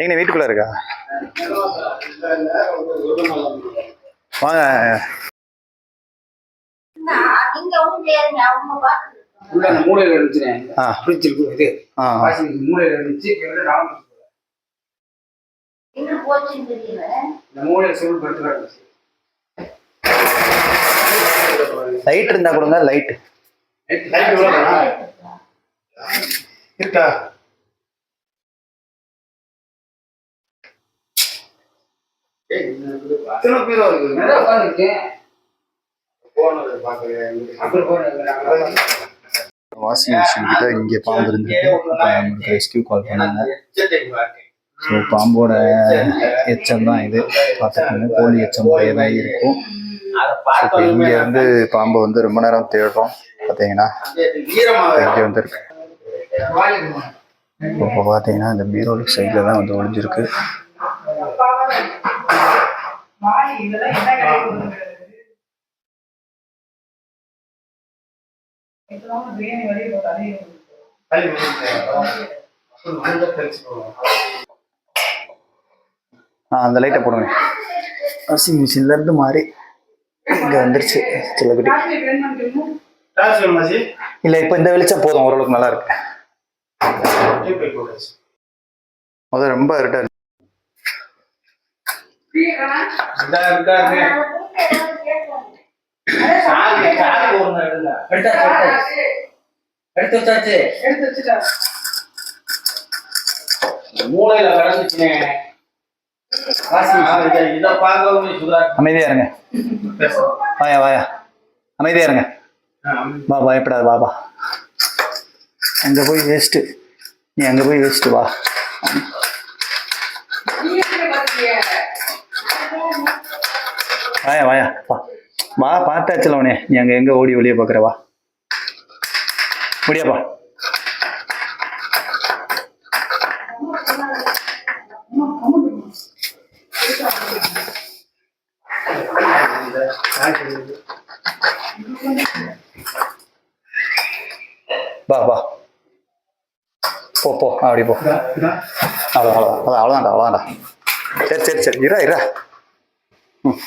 எங்க வீட்டுக்குள்ள இருக்கா? வாங்க. மூலையில இருந்துச்சு மூலையில கிடந்துச்சு லைட் இருந்தா கொடுங்க லைட் இருக்கா? எத்தனை பேர் வருது நிறைய உட்காந்துருக்கேன் போனது வாஷிங் மிஷின் கிட்ட இங்கே பாம்பு இருந்துருக்கு ரெஸ்கியூ கால் பண்ணாங்க. ஸோ பாம்போட எச்சம் தான் இது. பார்த்துக்கோங்க. கோழி எச்சம் தான் இருக்கும். இப்போ இங்கே வந்து பாம்பை வந்து ரொம்ப நேரம் தேடுறோம். பார்த்தீங்கன்னா இங்கே வந்து இருக்கு. இப்போ பார்த்தீங்கன்னா இந்த பீரோல் சைடில் தான் வந்து ஆ. அந்த லைட்டை போடுங்க. வாஷிங் மிஷின்ல இருந்து மாறி இங்கே வந்துருச்சு சில்லக்குட்டி. இல்லை இப்போ இந்த வெளிச்சம் போதும் ஓரளவுக்கு நல்லா இருக்கு. முதல்ல ரொம்ப இருட்டா எடுத்து வச்சாச்சு. மூளையில கடந்துச்சுனே. இதை பார்க்கவும் சுதா அமைதியா இருங்க. வாயா வாயா. அமைதியா இருங்க. வா பயப்படாத வா வா. அங்க போய் வேஸ்ட்டு நீ அங்க போய் வேஸ்ட்டு வா. வாயா வாயா. வா. வா பார்த்தாச்சுல உனே நீ அங்க எங்க ஓடி வெளியே பார்க்குற வா. முடியாப்பா வா வா. போ போ. அப்படி போ. அவ்வளோ அவ்வளோ அவ்வளோ அவ்வளோதான்டா அவ்வளோதான்டா சரி சரி சரி. இரா இரா. ம்.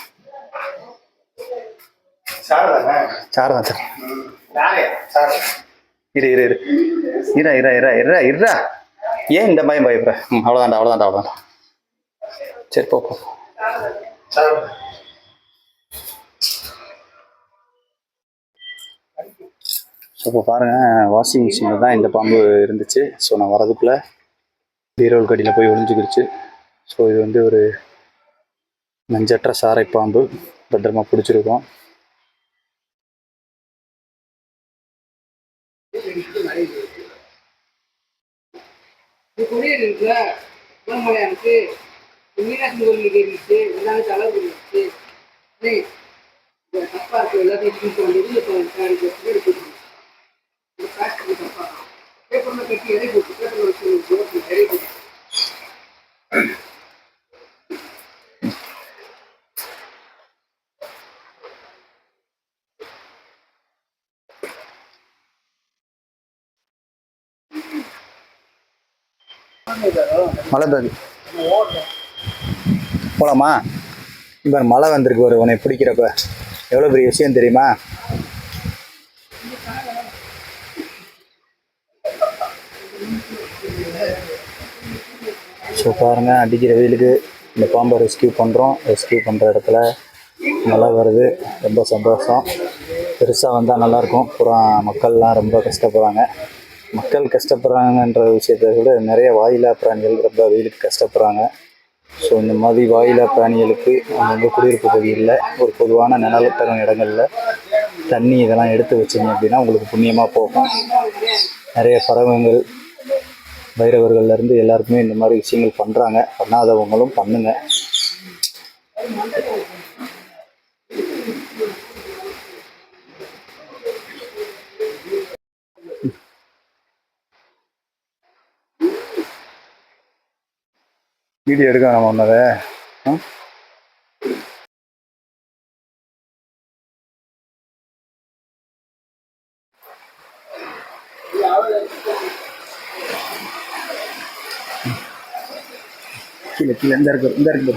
சார். தான் சரி இரு இரு இரு. இரா இரா இரா இரா இரா. ஏன் இந்த பயம் பயப்படுற ம் அவ்வளோதான்டா அவ்வளோதான்டா அவ்வளோதான்டா சரி போ போ. இப்போ பாருங்கள் வாஷிங் மிஷினில் தான் இந்த பாம்பு இருந்துச்சு. ஸோ நான் வரதுக்குள்ளே பீரோல் கடியில் போய் ஒளிஞ்சுக்கிடுச்சு. ஸோ இது வந்து ஒரு நஞ்சற்ற சாரை பாம்பு. பத்திரமா பிடிச்சிருக்கோம். இது கொடியேறு இருக்குல்ல மலையா மீனாட்சி கோவில் கேட்டுச்சு எல்லாமே தலை இருந்துச்சு தப்பா இருக்கு எல்லாத்தையும் தூக்கி இப்போ எடுத்துக்கணும் தப்பா பேப்பர்ல கட்டி எதை போட்டு மழை போலாமா? இப்போ மழை வந்திருக்கு ஒரு உன்னை பிடிக்கிறப்ப. எவ்வளோ பெரிய விஷயம் தெரியுமா? ஸோ பாருங்கள் அடிக்கிற வெயிலுக்கு இந்த பாம்பை ரெஸ்கியூ பண்ணுறோம் ரெஸ்கியூ பண்ணுற இடத்துல மழை வருது. ரொம்ப சந்தோஷம். பெருசாக வந்தால் நல்லாயிருக்கும் புறம் மக்கள்லாம் ரொம்ப கஷ்டப்படுறாங்க. மக்கள் கஷ்டப்படுறாங்கன்ற விஷயத்தை விட நிறைய வாயிலா பிராணிகள் ரொம்ப வெயிலுக்கு கஷ்டப்படுறாங்க. ஸோ இந்த மாதிரி வாயிலா பிராணிகளுக்கு அங்கங்கே குடியிருப்பு பகுதியில் ஒரு பொதுவான நிழல் தரும் இடங்களில் தண்ணி இதெல்லாம் எடுத்து வச்சிங்க அப்படின்னா உங்களுக்கு புண்ணியமாக போகும். நிறைய பறவைகள் பைரவர்கள்லேருந்து எல்லாருக்குமே இந்த மாதிரி விஷயங்கள் பண்ணுறாங்க பண்ணாதவங்களும் பண்ணுங்க. வீடியோ எடுக்க நம்ம ஒன்றதை கீழே கீழே இந்த இருக்கு இந்த இருக்கு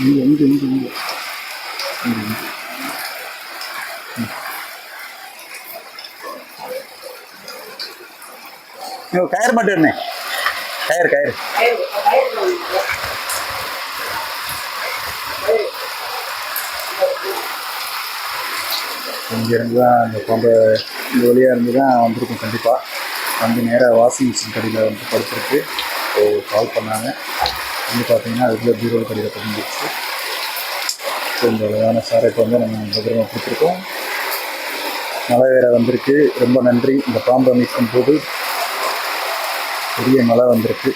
இங்கே இங்கே இங்கே இங்கே. மட்டும் என்ன கயிறு கயிறு. இங்கேருந்து தான் அந்த பாம்பை இந்த வழியாக இருந்து தான் வந்திருக்கும் கண்டிப்பாக வந்து நேராக வாஷிங் மிஷின் கடையில் வந்து படுத்துருக்கு. ஸோ கால் பண்ணாங்க. வந்து பார்த்தீங்கன்னா அதுக்குள்ளே பீரோல் கடையில் பதிஞ்சிருச்சு ஸோ இந்த அழகான இப்போ வந்து நம்ம பத்திரமா கொடுத்துருக்கோம். மழை வேற வந்திருக்கு. ரொம்ப நன்றி. இந்த பாம்பை மீட்கும் போது பெரிய மழை வந்திருக்கு.